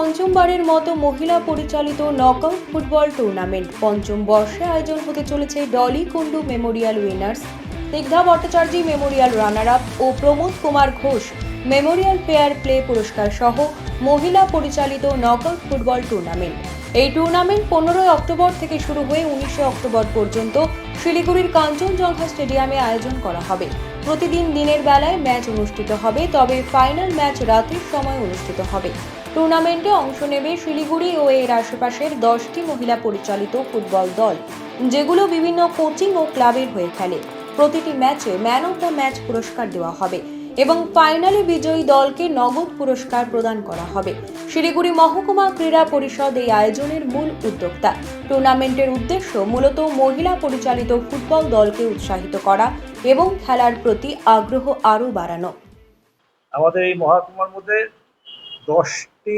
প্রথমবারের মতো মহিলা পরিচালিত নকআউট ফুটবল টুর্নামেন্ট পঞ্চম বর্ষে আয়োজন হতে চলেছে Dolly Kundu memorial winners Snigdha Bhattacharya memorial runner up ও Pramod Kumar Ghosh memorial fair play পুরস্কার সহ মহিলা পরিচালিত নকআউট ফুটবল টুর্নামেন্ট এই টুর্নামেন্ট পনেরোই অক্টোবর থেকে শুরু হয়ে উনিশে অক্টোবর পর্যন্ত শিলিগুড়ির কাঞ্চনজঙ্ঘা স্টেডিয়ামে আয়োজন করা হবে। প্রতিদিন দিনের বেলায় ম্যাচ অনুষ্ঠিত হবে, তবে ফাইনাল ম্যাচ রাতের সময় অনুষ্ঠিত হবে। টুর্নামেন্টে অংশ নেবে শিলিগুড়ি ও এর আশেপাশের দশটি মহিলা পরিচালিত ফুটবল দল, যেগুলো বিভিন্ন কোচিং ও ক্লাবের হয়ে খেলে। প্রতিটি ম্যাচে ম্যান অফ দ্য ম্যাচ পুরস্কার দেওয়া হবে। এবং ফাইনালে বিজয়ী দলকে নগদ পুরস্কার প্রদান করা হবে। শিলিগুড়ি মহকুমা ক্রীড়া পরিষদ এই আয়োজনের মূল উদ্যোক্তা। টুর্নামেন্টের উদ্দেশ্য মূলত মহিলা পরিচালিত ফুটবল দলকে উৎসাহিত করা এবং খেলার প্রতি আগ্রহ আরও বাড়ানো। আমাদের এই মহকুমার মধ্যে দশটি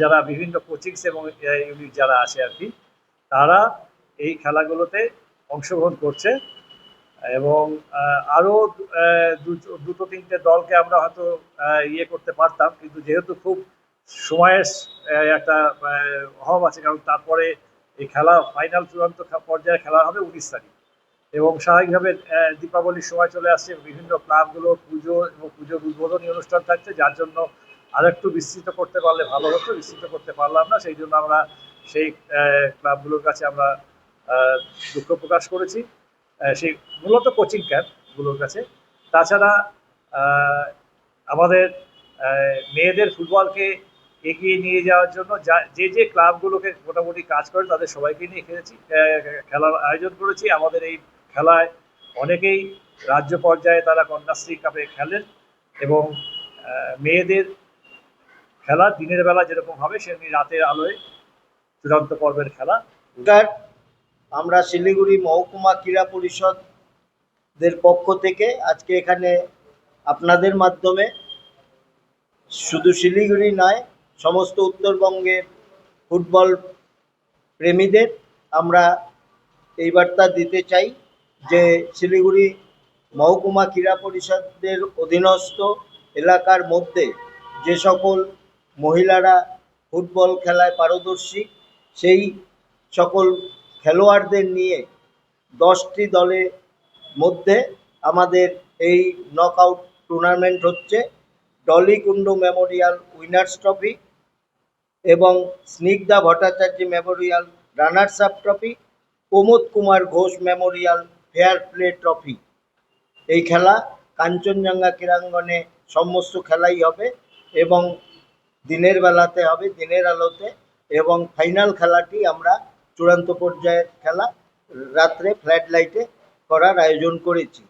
যারা বিভিন্ন কোচিংস এবং ইউনিট যারা আছে আর কি, তারা এই খেলাগুলোতে অংশগ্রহণ করছে। এবং আহ, আরও দু- দুটো তিনটে দলকে আমরা হয়তো ইয়ে করতে পারতাম। কিন্তু যেহেতু খুব সময়ের একটা অভাব আছে কারণ তারপরে এই খেলা ফাইনাল চূড়ান্ত পর্যায়ে খেলা হবে উনিশ তারিখ। এবং স্বাভাবিকভাবে দীপাবলির সময় চলে আসছে বিভিন্ন ক্লাবগুলো পুজো এবং পুজোর উদ্বোধনী অনুষ্ঠান থাকছে যার জন্য আর একটু বিস্তৃত করতে পারলে ভালো হতো বিস্তৃত করতে পারলাম না। সেই জন্য আমরা সেই ক্লাবগুলোর কাছে আমরা দুঃখ প্রকাশ করেছি। সেই মূলত কোচিং ক্যাম্পগুলোর কাছে। তাছাড়া আমাদের মেয়েদের ফুটবলকে এগিয়ে নিয়ে যাওয়ার জন্য যা, যে যে ক্লাবগুলোকে মোটামুটি কাজ করে তাদের সবাইকে নিয়ে খেলেছি খেলার আয়োজন করেছি। আমাদের এই খেলায় অনেকেই রাজ্য পর্যায়ে তারা কন্যাশ্রী কাপে খেলেন এবং মেয়েদের খেলা দিনের বেলা যেরকম হবে সেমনি রাতের আলোয় চূড়ান্ত পর্বের খেলা। আমরা শিলিগুড়ি মহকুমা ক্রীড়া পরিষদের পক্ষ থেকে আজকে এখানে আপনাদের মাধ্যমে শুধু শিলিগুড়ি নয়, সমস্ত উত্তরবঙ্গের ফুটবল প্রেমীদের আমরা এই বার্তা দিতে চাই যে শিলিগুড়ি মহকুমা ক্রীড়া পরিষদের অধীনস্থ এলাকার মধ্যে যে সকল মহিলারা ফুটবল খেলায় পারদর্শী, সেই সকল খেলোয়াড়দের নিয়ে দশটি দলের মধ্যে আমাদের এই নকআউট টুর্নামেন্ট হচ্ছে। ডলিকুন্ডু মেমোরিয়াল উইনার্স ট্রফি এবং Snigdha Bhattacharya memorial runners up trophy, Pramod Kumar Ghosh memorial fair play trophy. এই খেলা কাঞ্চনজঙ্ঘা ক্রীড়াঙ্গনে সমস্ত খেলাই হবে এবং দিনের বেলাতে হবে, দিনের আলোতে এবং ফাইনাল খেলাটি আমরা চূড়ান্ত পর্যায়ের খেলা রাত্রে ফ্ল্যাট লাইটে করার আয়োজন করেছি।